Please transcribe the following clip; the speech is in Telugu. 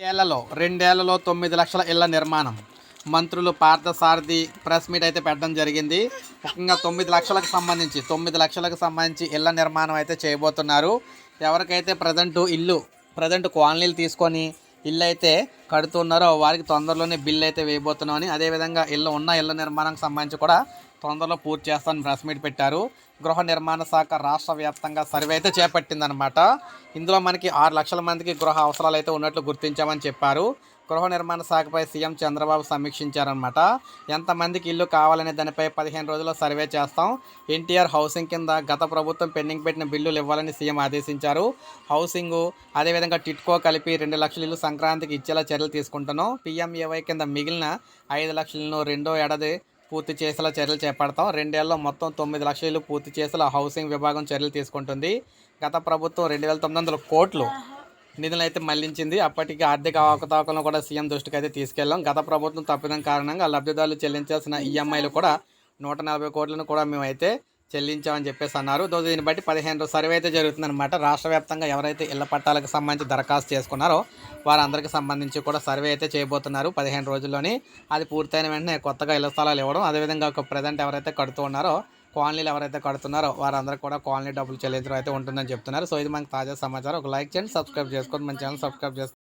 ఏళ్ళలో రెండేళ్ళలో తొమ్మిది లక్షల ఇళ్ళ నిర్మాణం. మంత్రులు పార్థసారథి ప్రెస్ మీట్ అయితే పెట్టడం జరిగింది. ముఖ్యంగా తొమ్మిది లక్షలకు సంబంధించి తొమ్మిది లక్షలకు సంబంధించి ఇళ్ళ నిర్మాణం అయితే చేయబోతున్నారు. ఎవరికైతే ప్రజెంట్ ఇల్లు ప్రజెంట్ కాలనీలు తీసుకొని ఇల్లు అయితే కడుతున్నారో వారికి తొందరలోనే బిల్లు అయితే వేయబోతున్నామని అదేవిధంగా ఇల్లు ఉన్న ఇళ్ళ నిర్మాణానికి సంబంధించి కూడా తొందరలో పూర్తి చేస్తానని ప్రెస్ మీట్ పెట్టారు. గృహ నిర్మాణ శాఖ రాష్ట్ర వ్యాప్తంగా సర్వే అయితే చేపట్టిందనమాట ఇందులో మనకి ఆరు లక్షల మందికి గృహ అవసరాలు అయితే ఉన్నట్లు గుర్తించామని చెప్పారు. గృహ నిర్మాణ శాఖపై సీఎం చంద్రబాబు సమీక్షించారనమాట ఎంతమందికి ఇల్లు కావాలనే దానిపై పదిహేను రోజుల్లో సర్వే చేస్తాం. ఎన్టీఆర్ హౌసింగ్ కింద గత ప్రభుత్వం పెండింగ్ పెట్టిన బిల్లులు ఇవ్వాలని సీఎం ఆదేశించారు. హౌసింగ్ అదేవిధంగా టిట్కో కలిపి రెండు లక్షల ఇల్లు సంక్రాంతికి ఇచ్చేలా చర్యలు తీసుకుంటున్నాం. పీఎంఏవై కింద మిగిలిన ఐదు లక్షలను రెండో ఏడాది పూర్తి చేసేలా చర్యలు చేపడతాం. రెండేళ్ళలో మొత్తం తొమ్మిది లక్షలు పూర్తి చేసేలా హౌసింగ్ విభాగం చర్యలు తీసుకుంటుంది. గత ప్రభుత్వం రెండు వేల తొమ్మిది వందల కోట్లు నిధులు అయితే మళ్ళించింది. అప్పటికి ఆర్థిక అవకతవకలను కూడా సీఎం దృష్టికి అయితే తీసుకెళ్ళాం. గత ప్రభుత్వం తప్పిదం కారణంగా లబ్ధిదారులు చెల్లించాల్సిన ఈఎంఐలు కూడా నూట నలభై కోట్లను కూడా మేమైతే చెల్లించామని చెప్పేసి అన్నారు. దో దీన్ని బట్టి పదిహేను రోజు సర్వే అయితే జరుగుతుందన్నమాట. రాష్ట్ర వ్యాప్తంగా ఎవరైతే ఇళ్ళ పట్టాలకు సంబంధించి దరఖాస్తు చేసుకున్నారో వారందరికీ సంబంధించి కూడా సర్వే అయితే చేయబోతున్నారు పదిహేను రోజుల్లోని. అది పూర్తయిన వెంటనే కొత్తగా ఇళ్ళ స్థలాలు ఇవ్వడం అదేవిధంగా ఒక ప్రజెంట్ ఎవరైతే కడుతూ ఉన్నారో కాలనీలు ఎవరైతే కడుతున్నారో వారందరూ కూడా కాలనీ డబ్బులు చెల్లించడం అయితే ఉంటుందని చెప్తున్నారు. సో ఇది మనకు తాజా సమాచారం. ఒక లైక్ చేయండి సబ్స్క్రైబ్ చేసుకోండి. మన ఛానల్ సబ్స్క్రైబ్ చేసుకోండి.